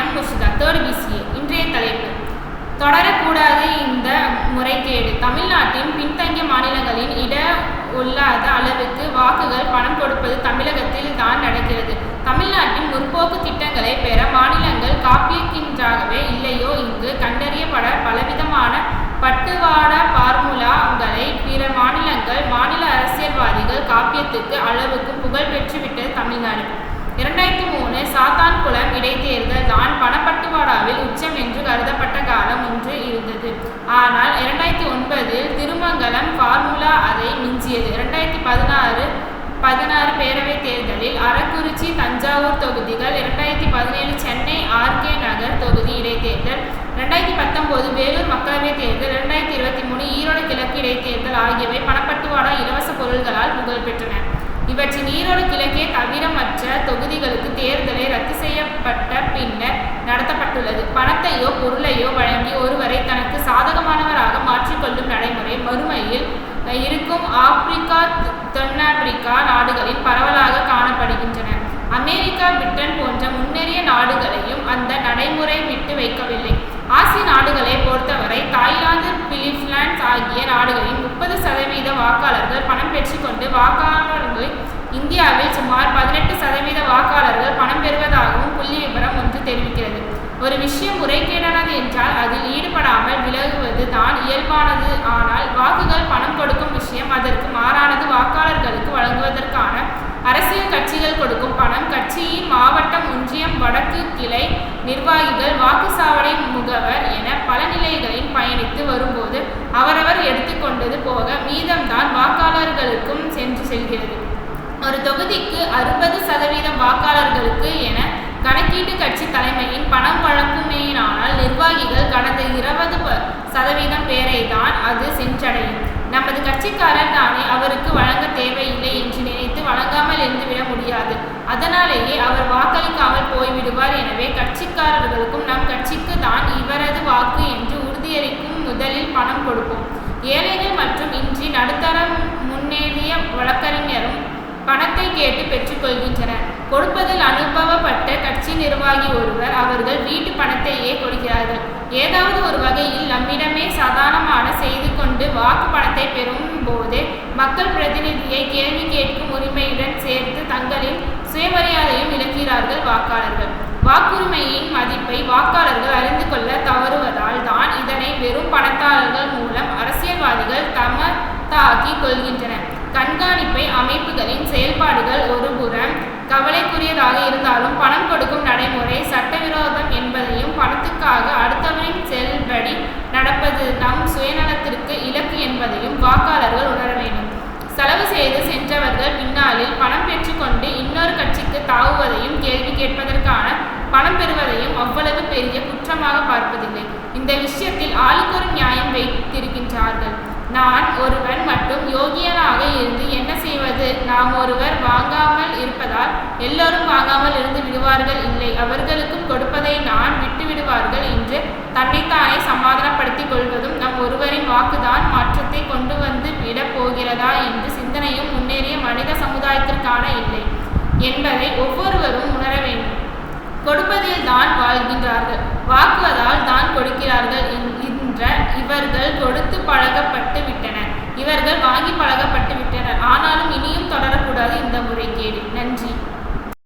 M Murshida third PCA இன்றைய தலைப்பு. தொடரக்கூடாது இந்த முறைகேடு. தமிழ்நாட்டின் பின்தங்கிய மாநிலங்களின் இட உள்ளாத அளவுக்கு வாக்குகள் பணம் கொடுப்பது தமிழகத்தில் தான் நடக்கிறது. தமிழ்நாட்டின் முற்போக்கு திட்டங்களை பெற மாநிலங்கள் காப்பியக்கின்றாகவே இல்லையோ? இங்கு கண்டறியப்பட பலவிதமான பட்டுவாட பார்முலாங்களை பிற மாநிலங்கள் மாநில அரசியல்வாதிகள் காப்பியத்துக்கு அளவுக்கு புகழ் பெற்றுவிட்டது தமிழ்நாடு. இரண்டாயிரத்தி மூணு சாத்தான் இடைத்தேர்தல் தான் பணப்பட்டுவாடாவில் உச்சம் என்று கருதப்பட்ட காலம் ஒன்று இருந்தது ஆனால் இரண்டாயிரத்தி ஒன்பதில் திருமங்கலம் ஃபார்முலா அதை மிஞ்சியது. இரண்டாயிரத்தி பதினாறு பதினாறு பேரவைத் தேர்தலில் அரக்குறிச்சி தஞ்சாவூர் தொகுதிகள் இரண்டாயிரத்தி பதினேழு சென்னை ஆர்கே நகர் தொகுதி இடைத்தேர்தல் ரெண்டாயிரத்தி பத்தொம்போது வேலூர் மக்களவைத் தேர்தல் ரெண்டாயிரத்தி இருபத்தி மூணு ஈரோடு கிழக்கு இடைத்தேர்தல் ஆகியவை பணப்பட்டுவாடா இலவச பொருள்களால் புகழ் பெற்றன இவற்றின் ஈரோடு கிழக்கே தவிர மற்ற தொகுதிகளுக்கு தேர்தலை ரத்து செய்ய பின்னர் நடத்தப்பட்டுள்ளது பணத்தையோ பொருளையோ வழங்கி ஒருவரை தனக்கு சாதகமானவராக மாற்றிக்கொள்ளும் நடைமுறை மறுமையில் இருக்கும் ஆப்பிரிக்கா தென்னாப்பிரிக்கா நாடுகளில் பரவலாக காணப்படுகின்றன. அமெரிக்கா பிரிட்டன் போன்ற முன்னேறிய நாடுகளையும் அந்த நடைமுறை விட்டு வைக்கவில்லை. ஆசிய நாடுகளை பொறுத்தவரை தாய்லாந்து பிலிப்லாண்ட்ஸ் ஆகிய நாடுகளின் முப்பது சதவீத வாக்காளர்கள் பணம் பெற்றுக்கொண்டு வாக்காளர்கள் இந்தியாவில் சுமார் பதினெட்டு சதவீத வாக்காளர்கள் பணம் ஆனால் வாக்குகள் பணம் கொடுக்கும் விஷயம் அதற்கு மாறானது வாக்காளர்களுக்கு வழங்குவதற்கான அரசியல் கட்சிகள் கொடுக்கும் பணம். கட்சியின் மாவட்டம் ஒன்றியம் வடக்கு கிளை நிர்வாகிகள் வாக்குச்சாவடி முகவர் என பல நிலைகளில் பயணித்து வரும்போது அவரவர் எடுத்துக்கொண்டது போக மீதம்தான் வாக்காளர்களுக்கும் சென்று செல்கிறது. ஒரு தொகுதிக்கு அறுபது சதவீதம் வாக்காளர்களுக்கு என சதவீதம் பேரை தான் அது சென்றடையும். நமது கட்சிக்காரர் தானே அவருக்கு வழங்க தேவையில்லை என்று நினைத்து வழங்காமல் இருந்துவிட முடியாது. அதனாலேயே அவர் வாக்களிக்காமல் போய்விடுவார். எனவே கட்சிக்காரர்களுக்கும் நம் கட்சிக்கு தான் இவரது வாக்கு என்று உறுதியளிக்கும் முதலில் பணம் கொடுப்போம். ஏழைகள் மற்றும் இன்றி நடுத்தரம் முன்னேறிய வழக்கறிஞரும் பணத்தை கேட்டு பெற்றுக்கொள்கின்றனர் கொடுப்பதில் அனுபவப்பட்ட நிர்வாகி ஒருவர் அவர்கள் வீட்டு பணத்தையே கொடுக்கிறார்கள். ஏதாவது ஒரு வகையில் நம்மிடமே சாதாரணமான செய்து கொண்டு வாக்கு பணத்தை பெறும் போது மக்கள் பிரதிநிதியை கேள்வி கேட்கும் உரிமையுடன் சேர்த்து தங்களின் சுயமரியாதையும் இழக்கிறார்கள் வாக்காளர்கள். வாக்குரிமையின் மதிப்பை வாக்காளர்கள் அறிந்து கொள்ள தவறுவதால் தான் இதனை வெறும் பணத்தாளர்கள் மூலம் அரசியல்வாதிகள் தமதாக்கி கொள்கின்றனர். கண்காணிப்பை அமைப்புகளின் செயல்பாடுகள் ஒருபுறம் கவலைக்குரியதாக இருந்தாலும் பணம் என்பதையும் வாக்காளர்கள் உணர வேண்டும். செலவு செய்து சென்றவர்கள் பின்னாளில் பணம் பெற்றுக்கொண்டு இன்னொரு கட்சிக்கு தாவுவதையும் கேள்வி கேட்பதற்கான பணம் பெறுவதையும் அவ்வளவு பெரிய குற்றமாக பார்ப்பதில்லை. இந்த விஷயத்தில் ஆளுக்கொரு நியாயம் வைத்திருக்கின்றார்கள். நான் ஒருவன் மட்டும் யோகியனாக இருந்து என்ன செய்வது? நாம் ஒருவர் வாங்காமல் இருப்பதால் எல்லோரும் வாங்காமல் இருந்து விடுவார்கள் இல்லை அவர்களுக்கும் கொடுப்பதை நான் விட்டு விடுவார்கள் என்று தன்னைத்தானே சமாதானப்படுத்திக் கொள்வதும் நம் ஒருவரின் வாக்குதான் மாற்றத்தை கொண்டு வந்து விடப் போகிறதா என்று சிந்தனையும் முன்னேறிய மனித சமுதாயத்திற்கான இல்லை என்பதை ஒவ்வொருவரும் உணர வேண்டும். கொடுப்பதில் தான் வாழ்கின்றார்கள். வாக்குவதால் தான் கொடுக்கிறார்கள் என்ற இவர்கள் கொடுத்து பழக